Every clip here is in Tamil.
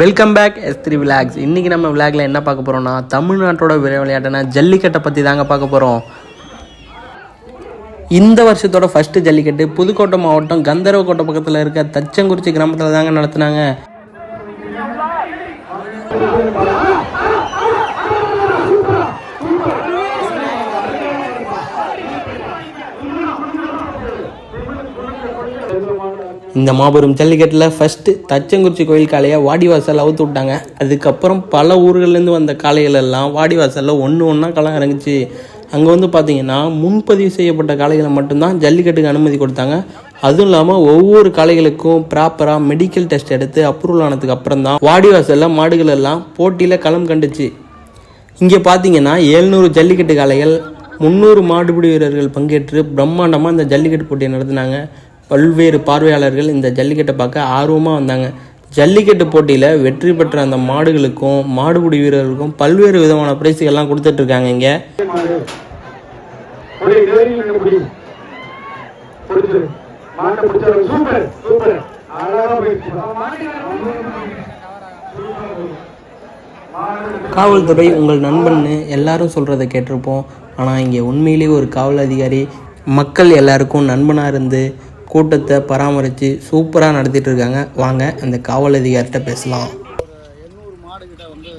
Welcome back S three vlogs இன்றைக்கி நம்ம விளாக்ல என்ன பார்க்க போகிறோம்னா தமிழ்நாட்டோட விரை விளையாட்டுனா ஜல்லிக்கட்டை பற்றி தாங்க பார்க்க போகிறோம் இந்த வருஷத்தோட ஃபஸ்ட்டு ஜல்லிக்கட்டு புதுக்கோட்டை மாவட்டம் கந்தர்வக்கோட்டை பக்கத்தில் இருக்க தச்சங்குறிச்சி கிராமத்தில் தாங்க நடத்துனாங்க. இந்த மாபெரும் ஜல்லிக்கட்டில் ஃபஸ்ட்டு தச்சங்குறிச்சி கோயில் காளையை வாடிவாசல் அவுத்து விட்டாங்க. அதுக்கப்புறம் பல ஊர்கள்லேருந்து வந்த காளைகளெல்லாம் வாடிவாசலில் ஒன்று ஒன்றா களம் இறங்குச்சு. அங்கே வந்து பார்த்தீங்கன்னா முன்பதிவு செய்யப்பட்ட காளைகளை மட்டும்தான் ஜல்லிக்கட்டுக்கு அனுமதி கொடுத்தாங்க. அதுவும் இல்லாமல் ஒவ்வொரு காளைகளுக்கும் ப்ராப்பராக மெடிக்கல் டெஸ்ட் எடுத்து அப்ரூவல் ஆனதுக்கு அப்புறம் தான் வாடிவாசலில் மாடுகள் எல்லாம் போட்டியில் களம் கண்டுச்சு. இங்கே பார்த்தீங்கன்னா எழுநூறு ஜல்லிக்கட்டு காளைகள் முந்நூறு மாடுபிடி வீரர்கள் பங்கேற்று பிரம்மாண்டமாக இந்த ஜல்லிக்கட்டு போட்டியை நடத்தினாங்க. பல்வேறு பார்வையாளர்கள் இந்த ஜல்லிக்கட்டை பார்க்க ஆர்வமாக வந்தாங்க. ஜல்லிக்கட்டு போட்டியில் வெற்றி பெற்ற அந்த மாடுகளுக்கும் மாடுபிடி வீரர்களுக்கும் பல்வேறு விதமான பிரைஸுகள்லாம் கொடுத்துட்ருக்காங்க இங்கே. காவல்துறை உங்கள் நண்பன்னு எல்லாரும் சொல்கிறத கேட்டிருப்போம். ஆனால் இங்கே உண்மையிலேயே ஒரு காவல் அதிகாரி மக்கள் எல்லாருக்கும் நண்பனாக இருந்து கூட்டத்தை பராமரித்து சூப்பராக நடத்திட்டு இருக்காங்க வாங்க அந்த காவல் அதிகாரிகிட்ட பேசலாம். மாடுகிட்ட வந்து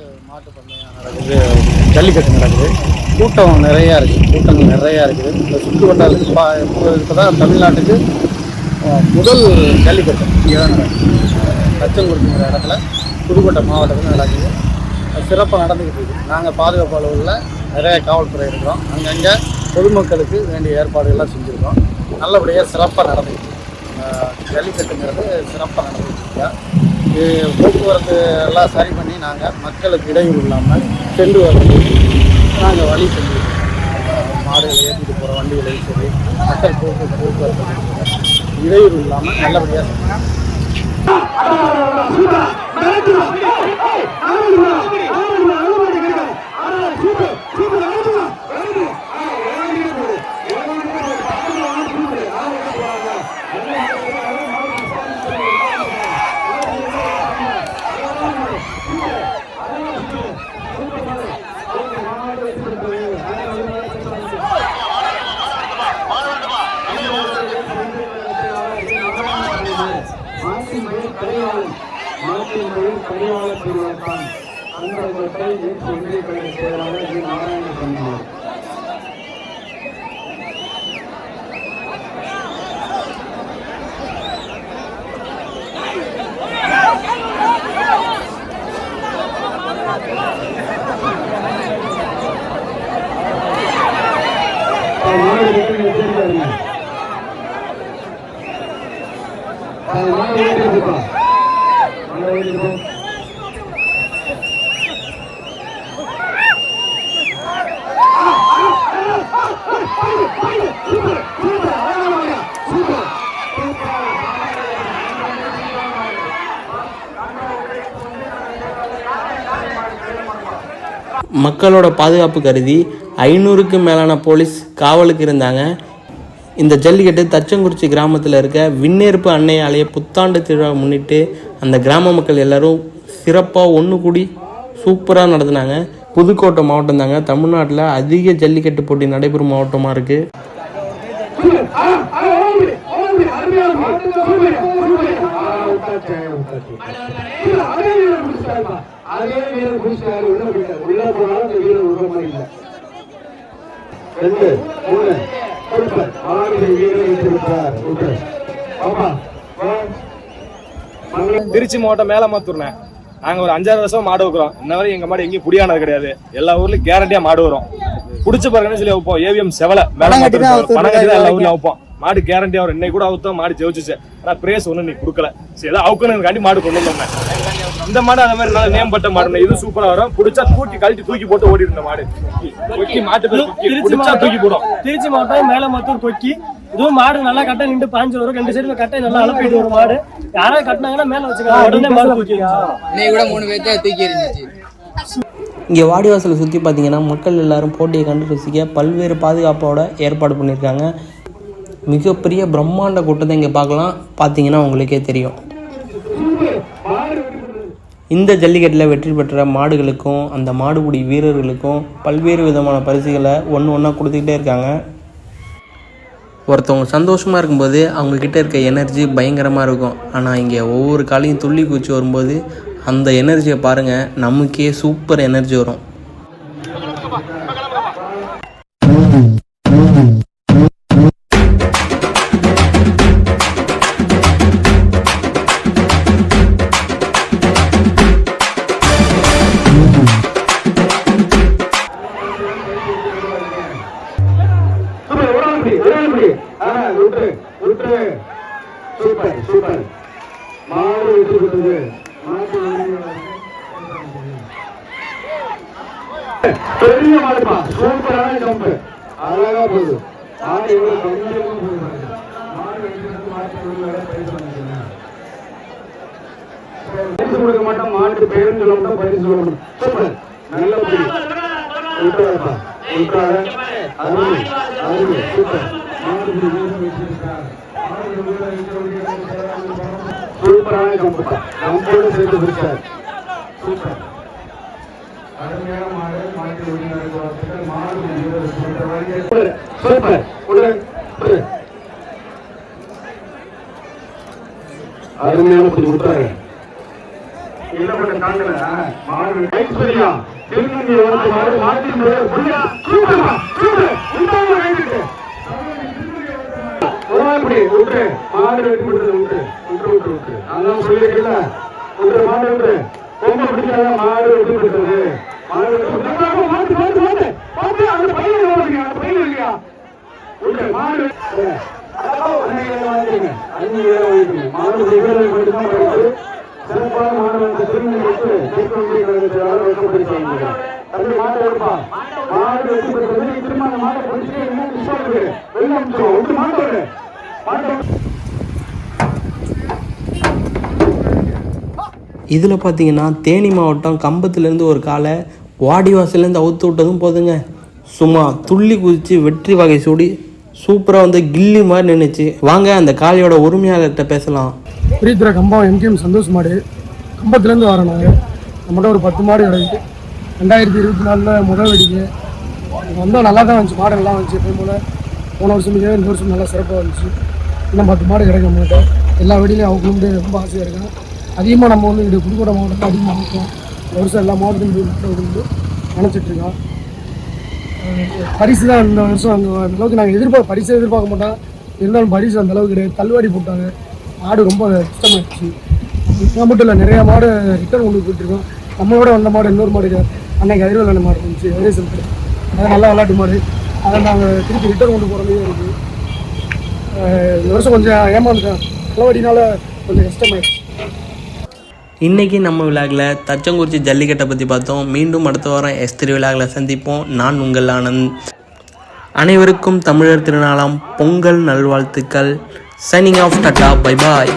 நடக்குது. ஜல்லிக்கட்டு நடக்குது. கூட்டம் நிறையா இருக்குது கூட்டங்கள் நிறையா இருக்குது. இந்த சுற்று வட்டாரத்துக்கு பா இப்போ தான் தமிழ்நாட்டுக்கு முதல் ஜல்லிக்கட்டு இங்கே தான் நடக்குது தச்சங்குறிச்சிங்கிற இடத்துல புதுக்கோட்டை மாவட்டத்தில் நடக்குது. அது சிறப்பாக நடந்துக்கிட்டு இருக்குது நாங்கள் பாதுகாப்பு அலுவலில் நிறைய காவல்துறை இருக்கிறோம். அங்கங்கே பொதுமக்களுக்கு வேண்டிய ஏற்பாடுகள்லாம் செஞ்சுருக்கோம். நல்லபடியாக சிறப்பாக நடந்துக்கிட்டு ஜல்லிக்கட்டுங்கிறது சிறப்பாக நடந்துக்கிட்டு இது போக்குவரத்து எல்லாம் சரி பண்ணி நாங்கள் மக்களுக்கு இடையூறு இல்லாமல் சென்று வரது நாங்கள் வழி செஞ்சு மாடுகளை ஏற்றிட்டு போகிற வண்டிகளையும் சரி மக்கள் போக்கு போக்குவரத்து இடையூறு இல்லாமல் நல்லபடியாக செஞ்சோம். கரையாளர் திருவிழாத்தான் அந்த கோட்டை நேற்று ஒன்றிய கழக செயலாளர் ஜி நாராயண சொன்னார் you. மக்களோட பாதுகாப்பு கருதி ஐநூறுக்கு மேலான போலீஸ் காவலுக்கு இருந்தாங்க இந்த ஜல்லிக்கட்டு தச்சங்குறிச்சி கிராமத்தில் இருக்க விண்ணேற்பு அன்னை ஆலய புத்தாண்டு திருவிழா முன்னிட்டு அந்த கிராம மக்கள் எல்லாரும் சிறப்பாக ஒன்று கூடி சூப்பராக நடத்துனாங்க புதுக்கோட்டை மாவட்டம் தாங்க தமிழ்நாட்டில் அதிக ஜல்லிக்கட்டு போட்டி நடைபெறும் மாவட்டமாக இருக்குது அதே வீரர் குடிச்சாரு உள்ள போயிட்டாரு. உள்ள போனாலும் அந்த வீரர் உருவமா இல்ல. ரெண்டு மூணு. சூப்பர் ஆறு வீரர் வைத்திருக்கிறார். ஆமா. திருச்சி மாவட்டம் மேலமாத்தூர்ண்ணே. நாங்க ஒரு அஞ்சாறு வருஷம் மாடு வைக்கிறோம். இன்ன வரை எங்க மாடு எங்கேயும் புடியானது கிடையாது. எல்லா ஊர்லயும் கேரண்டியா மாடு வரும். புடிச்ச பிறகுன்னு சொல்லி வைப்போம். ஏவிஎம் செவல. பணம் கட்டி தான் எல்லா ஊர்லயும் வைப்போம். மாடு கேரண்டியா வரும் இன்னைக்கு கூட அவுத்தோம் மாடு ஜெயிச்சுச்சு. ஆனா பிரேஸ் ஒண்ணு நீ கொடுக்கல. சரி ஏதோ அவுக்கணுங்காண்டி மாடு கொண்டு வந்தோம் இந்த மாடு அந்த மாதிரி நல்ல நேம் பட்ட மாடு இது சூப்பரா வரும். புடிச்சா தூக்கி கழட்டி தூக்கி போட்டு ஓடி இருந்த மாடு. கொக்கி மாட்டு புடிச்சா தூக்கி போடும். திருச்சி மாவட்டம் மேலமத்தூர் கொக்கி. இதுவும் மாடு நல்லா கட்ட நின்று பாஞ்சு வரும். ரெண்டு சைடுல கட்டை நல்லா அலப்பிட்டு வரும் மாடு. யாராவது கட்டினாங்கன்னா மேல வச்சுக்கலாம். உடனே மாடு தூக்கி கூட மூணு பேர்த்த தூக்கி எறிஞ்சிச்சு. இங்கே வாடிவாசலை சுற்றி பார்த்தீங்கன்னா மக்கள் எல்லாரும் போட்டியை கண்டு ரசிக்க பல்வேறு பாதுகாப்போட ஏற்பாடு பண்ணியிருக்காங்க. மிகப்பெரிய பிரம்மாண்ட கூட்டத்தை இங்கே பார்க்கலாம். பார்த்தீங்கன்னா உங்களுக்கே தெரியும். இந்த ஜல்லிக்கட்டில் வெற்றி பெற்ற மாடுகளுக்கும் அந்த மாடுபிடி வீரர்களுக்கும் பல்வேறு விதமான பரிசுகளை ஒன்று ஒன்றா கொடுத்துக்கிட்டே இருக்காங்க. ஒருத்தவங்க சந்தோஷமாக இருக்கும்போது அவங்கக்கிட்ட இருக்க எனர்ஜி பயங்கரமாக இருக்கும். ஆனால் இங்கே ஒவ்வொரு காலையும் துள்ளி குச்சி வரும்போது அந்த எனர்ஜியை பாருங்கள் நமக்கே சூப்பர் எனர்ஜி வரும். ஆ விட்டு சூப்பர் சூப்பர். மாடு வெற்றி பெற்றது. பெரிய மாடுப்பா. சூப்பரான ஜம்ப் அழகா போகுது. மாடு எவ்வளவு கம்பீரமா மாட்டு பரிசு கொடுக்க மாட்டோம். மாட்டுக்கு பேரும் சொல்ல மாட்டோம் பரிசு சொல்ல மாட்டோம். சூப்பர். நல்ல பிடி விட்டுறாப்பா அருமை. அருமை. சூப்பர். சூப்பரான ஜம்புப்பா நம்மளோட சேர்த்து பிடிச்சார் சூப்பர் அருமையான மாடு மாட்டு மாடு சூப்பர் தாங்கல மாடு ஐஸ்வர்யா திருநங்கை மாடு மாட்டின் சூப்பர். அப்படி ஒருவாய்ப்படி விட்டு மாடு வெட்டி விட்டு விட்டு விட்டு விட்டு அதான் சொல்லிருக்கல விட்டு மாடு விட்டு ரொம்ப பிடிக்காத மாடு வெட்டி மாடு வெட்டி விட்டு மாட்டு மாட்டு அந்த பையன் அந்த பையன் இல்லையா விட்டு மாடு மாடு சிறப்பான மாணவர்கள் வெற்றி மாடு பெற்றது. திரும்ப அந்த மாட்டை பிடிச்சிட்டு என்ன அனுப்பிச்சிடும் ஒன்று மாட்டோடு இதில் பார்த்தீங்கன்னா தேனி மாவட்டம் கம்பத்துலேருந்து ஒரு காலை வாடிவாசலேருந்து அவுத்து விட்டதும் போதுங்க. சும்மா துள்ளி குதித்து வெற்றி வகை சூடி சூப்பராக வந்து கில்லி மாதிரி நின்றுச்சு வாங்க அந்த காளையோட உரிமையாளர்கிட்ட பேசலாம். பிரித்திர கம்பம் எம்கேஎம் சந்தோஷ் மாடு. கம்பத்துலேருந்து வரோம் நாங்கள் நம்மகிட்ட ஒரு பத்து மாடு கிடக்கு ரெண்டாயிரத்தி இருபத்தி நாலில் முதல் வெடிக்கு. வந்தோம் நல்லா தான் வந்துச்சு மாடு நல்லா வந்துச்சு எப்பயும் போல். போன வருஷம் இந்த வருஷம் நல்லா சிறப்பாக வந்துச்சு இன்னும் பத்து மாடு கிடைக்கும் மாட்டோம் எல்லா வெடியிலையும் அவங்களும் ரொம்ப ஆசையாக இருக்கும் அதிகமாக நம்ம வந்து இங்கே புதுக்கோட்டை மாவட்டத்தில் அதிகமாக இருக்கும் வருஷம் எல்லா மாவட்டத்திலும் வந்து நினச்சிட்ருக்கோம் பரிசு தான் இந்த வருஷம் அந்த அந்த அளவுக்கு நாங்கள் எதிர்பார்க்க பரிசு எதிர்பார்க்க மாட்டோம். இருந்தாலும் பரிசு அந்த அளவுக்கு கிடையாது. தள்ளுவாடி போட்டாங்க. மாடு ரொம்ப கஷ்டமாயிடுச்சு. நான் மட்டும் இல்லை நிறையா மாடு ரிட்டர்ன் கொண்டு போயிட்டுருக்கோம் நம்மளோட வந்த மாடு இன்னொரு மாடு அன்னைக்கு அதிர்வலான மாடு இருந்துச்சு வைரேசல் அது நல்லா விளாட்டு மாடு. அதை நாங்கள் திருப்பி ரிட்டர்ன் கொண்டு போகிற மாதிரி இருக்குது இந்த வருஷம் கொஞ்சம் ஏமாந்துட்டேன். தள்ளுவாடினால கொஞ்சம் கஷ்டமாயிடுச்சு இன்றைக்கி நம்ம விழாவில் தச்சங்குறிச்சி ஜல்லிக்கட்டை பற்றி பார்த்தோம். மீண்டும் அடுத்த வாரம் எஸ் திருவிழாவில் சந்திப்போம். நான் உங்கள் ஆனந்த். அனைவருக்கும் தமிழர் திருநாளாம் பொங்கல் நல்வாழ்த்துக்கள். Signing off tata bye bye